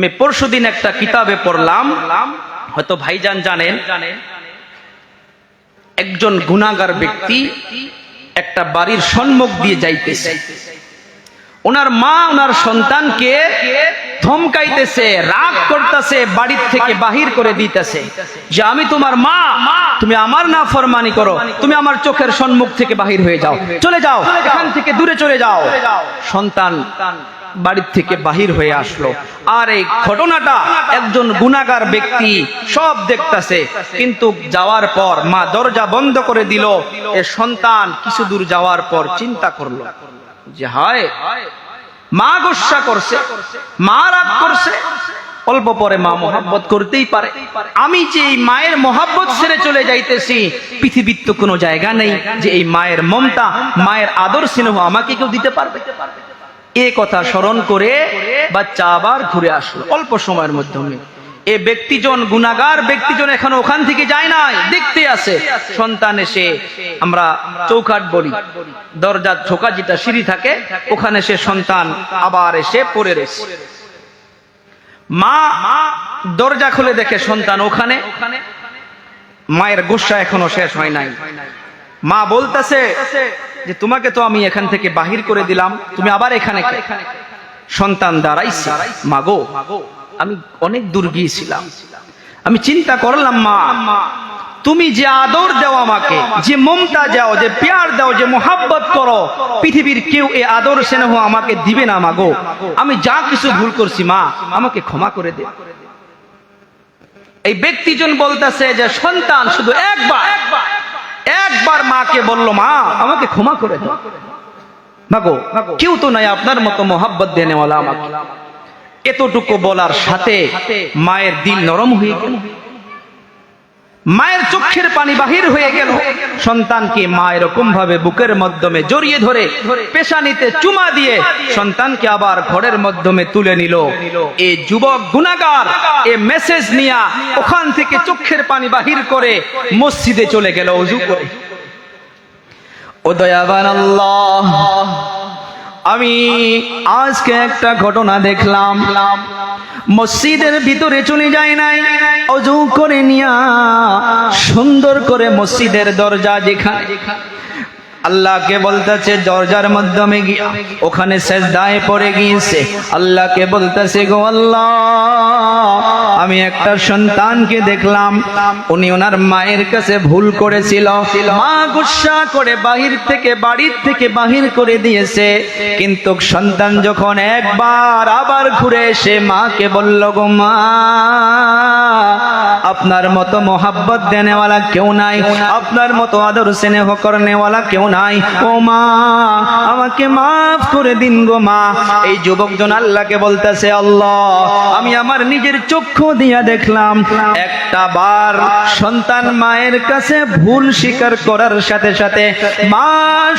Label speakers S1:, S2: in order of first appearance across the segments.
S1: আমি পরশুদিন একটা কিতাবে পড়লাম, হয়তো ভাইজান জানেন, একজন গুণাগার ব্যক্তি একটা বাড়ির সম্মুখ দিয়ে যাইতেছে। ওনার মা, ওনার সন্তানকে ধমকাইতেছে, রাগ করতেছে, বাড়ির থেকে বাহির করে দিতেছে। যে আমি তোমার মা, তুমি আমার না ফরমানি করো, তুমি আমার চোখের সম্মুখ থেকে বাহির হয়ে যাও। চলে যাও, এখান থেকে দূরে চলে যাও। সন্তান বাড়ির থেকে বাহির হয়ে আসলো। আর এই ঘটনাটা একজন গুণাগার ব্যক্তি সব দেখতাছে, কিন্তু যাওয়ার পর মা দরজা বন্ধ করে দিল। এ সন্তান কিছু দূর যাওয়ার পর চিন্তা করল যে, হয়, মা গোসা করছে, মা রাগ করছে। অল্প পরে মা মোহাব্বত করতেই পারে। আমি যে এই মায়ের মোহাব্বত ছেড়ে চলে যাইতেছি, পৃথিবীর তো কোনো জায়গা নেই যে এই মায়ের মমতা, মায়ের আদর স্নেহ আমাকে কেউ দিতে পারবে। এ কথা স্মরণ করে বাচ্চা আবার ঘুরে আসলো। অল্প সময়ের মাধ্যমে এ ব্যক্তিজন, গুণাগার ব্যক্তিজন এখন ওখান থেকে যায় নাই, দেখতে আসে। সন্তান এসে আমরা চৌকাট বলি। দরজার ঢোকা যেটা সিঁড়ি থাকে, ওখানে সে সন্তান আবার এসে পড়ে রয়েছে। মা দরজা খুলে দেখে সন্তান ওখানে। মায়ের গুসা এখনও শেষ হয় নাই। মা বলতেছে যে তোমাকে তো আমি এখান থেকে বাহির করে দিলাম, তুমি আবার এখানে সন্তান দাঁড়াইছে। মাগো, আমি অনেক দূর গিয়েছিলাম। আমি চিন্তা করলাম, মা, তুমি যে আদর দাও আমাকে, যে মমতা যাও যে প্যার দাও, যে মোহাব্বত করো, পৃথিবীর কেউ এ আদর স্নেহ আমাকে দিবে না, মাগো। আমি যা কিছু ভুল করছি, মা, আমাকে ক্ষমা করে দে। এই ব্যক্তিজন বলতেছে যে, সন্তান, শুধু একবার একবার। মাকে বলল, মা, আমাকে ক্ষমা করে দাও। মাগো, কেউ তো নাই আপনার মতো মোহাব্বত দেনেওয়ালা আমাকে। এতটুকু বলার সাথে মায়ের দিল নরম হয়ে গেল। মায়ের চোখের পানি বাহির হয়ে গেল। সন্তানকে মা এরকম ভাবে বুকের মাধ্যমে জড়িয়ে ধরে পেশানিতে চুমা দিয়ে সন্তানকে আবার ঘরের মাধ্যমে তুলে নিল। এ যুবক গুনাগার এ মেসেজ নিয়া ওখান থেকে চোখের পানি বাহির করে মসজিদে চলে গেল। অজু করে। ও দয়াবান আল্লাহ আমি আজকে একটা ঘটনা দেখলাম। মসজিদের ভিতরে চলে যায় নাই। অজু করে নিয়া সুন্দর করে মসজিদের দরজা যেখানে আল্লাহকে বলতেছে, দরজার মাধ্যমে গিয়া, ওখানে শেষ সেজদায় পড়ে গিয়েছে। আল্লাহকে বলতেছে, গো আল্লাহ, আমি একটা সন্তানকে দেখলাম। উনি ওনার মায়ের কাছে ভুল করেছিল। মা গুসা করে বাহির থেকে, বাড়ির থেকে বাহির করে দিয়েছে। কিন্তু সন্তান যখন একবার আবার ঘুরে এসে মাকে বলল, গো মা, আপনার মতো মোহাব্বত দেনেওয়ালা কেউ নাই। আপনার মতো আদর স্নেহ করনেওয়ালা কেউ নাই। ও মা, আমাকে মাফ করে দিন গো মা। এই যুবকজন আল্লাহকে বলতেছে, আল্লাহ, আমি আমার নিজের চক্ষু দিয়া দেখলাম। একটা বার সন্তান মায়ের কাছে ভুল স্বীকার করার সাথে সাথে মা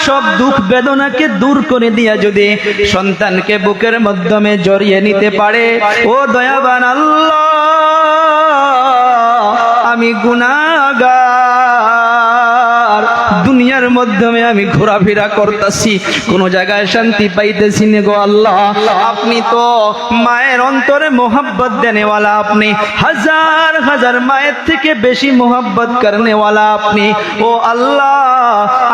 S1: সব দুঃখ বেদনাকে দূর করে দিয়া যদি সন্তানকে বুকের মাধ্যমে জড়িয়ে নিতে পারে, ও দয়াবান আল্লাহ, আমি গুনাগার দুনিয়ার মাধ্যমে আমি ঘোরাফেরা করতেছি, কোন জায়গায় শান্তি পাইতেছি না গো আল্লাহ। আপনি তো মায়ের অন্তরে মোহাব্বত দেনেওয়ালা আপনি, হাজার হাজার মায়ের থেকে বেশি মোহাব্বত করনেওয়ালা আপনি। ও আল্লাহ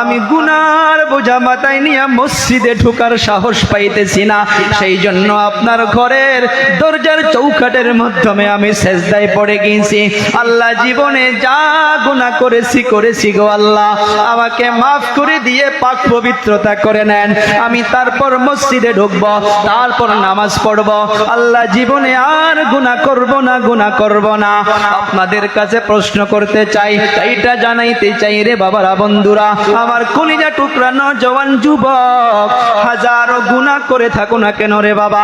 S1: আমি গুনার বোঝা মাথায় নিয়ে মসজিদে ঢুকার সাহস পাইতেছি না। সেই জন্য আপনার ঘরের দরজার চৌকাটের মাধ্যমে আমি সেজদায় পড়ে গিয়েছি। আল্লাহ জীবনে যা গুনাহ করেছি করেছি গো আল্লাহ। আমাকে মাফ করে দিয়ে পাক পবিত্রতা করে নেন। আমি তারপর মসজিদে ঢুকব, তারপর নামাজ পড়ব। আল্লাহ জীবনে আর গুনাহ করব না, গুনাহ করব না। আপনাদের কাছে প্রশ্ন করতে চাই, এইটা জানাইতে চাই রে বাবারা বন্ধুরা। আমার কলিজা টুকরানো জওয়ান যুবক, হাজারো গুনাহ করে থাকো না কেন রে বাবা?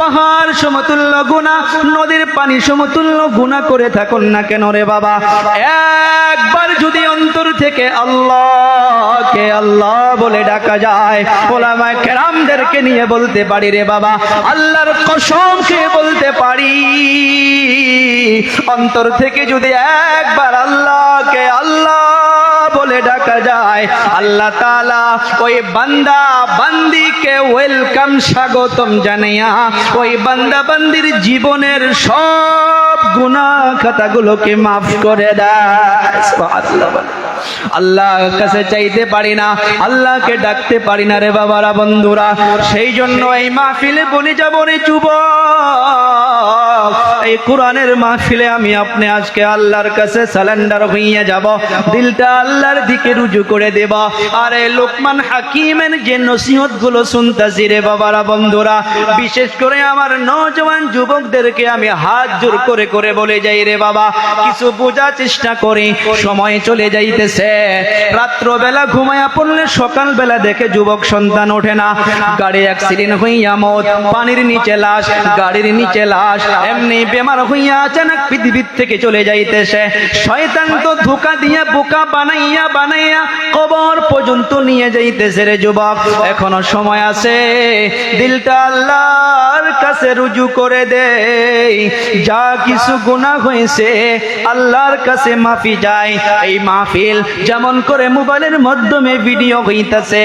S1: পাহাড় সমতুল্য গুনাহ নদীর পানি সমতুল্য গুনাহ করে থাকুন না কেন রে বাবা? একবার যদি অন্তর থেকে আল্লাহকে আল্লাহ বলে ডাকা যায়, ওলামায়ে কেরামদেরকে নিয়ে বলতে পারি রে বাবা, আল্লাহর কসম খেয়ে বলতে পারি। অন্তর থেকে যদি একবার আল্লাহকে ডাকা যায়। আল্লাহ তাআলা ওই বান্দা বান্দিকে ওয়েলকাম স্বাগতম জানাইয়া ওই বান্দা বান্দির জীবনের সব গুনাহ খাতাগুলোকে মাফ করে দেয়। আল্লাহ কাছে চাইতে পারি না, আল্লাহকে ডাকতে পারি না রে বাবারা বন্ধুরা। সেই জন্য এই মাহফিলে বলে যাব রে যুবক। এই কোরআনের মাহফিলে আমি আপনি আজকে আল্লাহর কাছে সালেন্ডার হইয়া যাব। দিলটা আল্লাহর দিকে রুজু করে দেব। আর এই লোকমান হাকিমের যে নসিহতগুলো শুনতাছি রে বাবারা বন্ধুরা, বিশেষ করে আমার নজওয়ান যুবকদেরকে আমি হাত জোর করে করে বলে যাই রে বাবা, কিছু বোঝার চেষ্টা করি, সময় চলে যাইতেছে। রাত্রবেলা ঘুমায়া পড়লে সকালবেলা দেখে যুবক সন্তান ওঠে না। গাড়ি অ্যাক্সিডেন্ট হইয়া মত, পানির নিচে লাশ, গাড়ির নিচে লাশ, এমনি বেমার হইয়া আচানক পৃথিবীর থেকে চলে যাইতেছে। শয়তান তো ধোকা দিয়ে বোকা বানাইয়া বানাইয়া কবর পর্যন্ত নিয়ে যাইতেছে রে যুবক। এখনও সময় আছে। দিলটা আল্লাহর কাছে রুজু করে দে যা কিছু গুনাহ হয়েছে আল্লাহর কাছে মাফি যায়। এই মাহফিল যেমন করে মোবাইলের মাধ্যমে ভিডিও হইতেছে,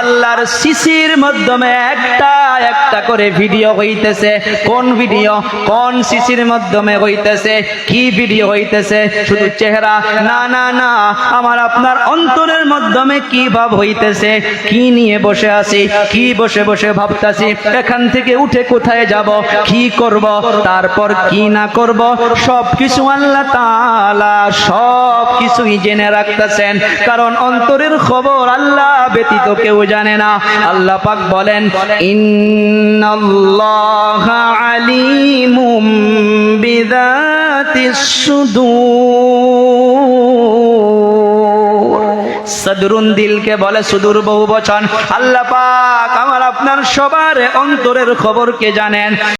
S1: আল্লাহর শিশির মাধ্যমে একটা একটা করে ভিডিও হইতেছে। কোন ভিডিও? কোন শিশির মাধ্যমে হইতেছে, কি ভিডিও হইতেছে? শুধু চেহারা? না না না। আমার আপনার অন্তরের মাধ্যমে কি ভাব হইতেছে? কি নিয়ে বসে আছি? কি বসে বসে ভাবতাছি? এখান থেকে উঠে কোথায় যাব? কি করব? তারপর কি না করব? সব কিছু আল্লাহ তাআলা সব কিছুই জেনে রাখতেছেন। কারণ অন্তরের খবর আল্লাহ ব্যতীত কেউ জানে না। আল্লাহ পাক বলেন, ইন্নাল্লাহ আলিমুম বিযাতিস সুদূর। সদরুন দিলকে বলে সুদূর বহু বচন আল্লাহ আমার আপনার সবার অন্তরের খবরকে জানেন।